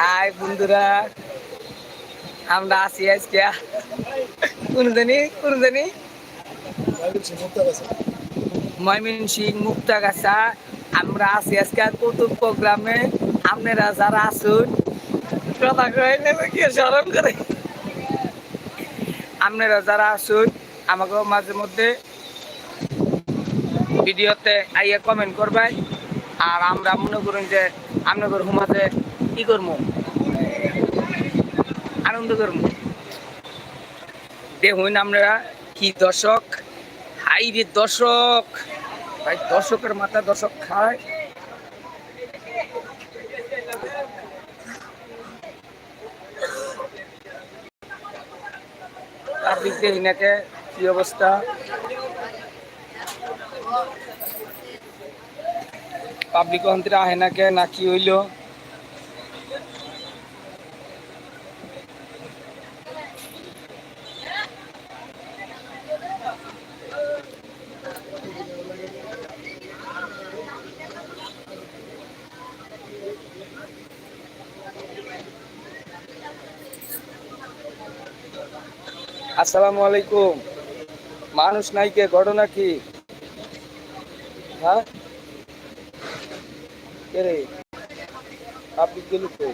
High বন্ধুরা, আমরা আছি আজকে। কোন জানি কোন জানি ময়মিন সিং মুক্তাগাছা। আমরা আছি আজকে কৌতুক প্রোগ্রামে। আপনারা যারা আসুন কথা কয় কি সরম করে? আপনারা যারা আসুন আমাকে মাঝে মধ্যে ভিডিওতে আইয়া কমেন্ট করবেন আর আমরা মনে করুন যে আপনাদের হুমাতে কি করব? আনন্দ করব। দেখুন আমরা কি দর্শক? হাই রে দর্শক! ভাই, দর্শকের মাথা দর্শক খায়। দিয়ে কি অবস্থা? পাবলিক অন্তরে আহে না কে, না কি হইল? আসসালামু আলাইকুম। মানুষ নাই কে, ঘটনা কি? হ্যাঁ? কে রে পাবলিক গেলি কই?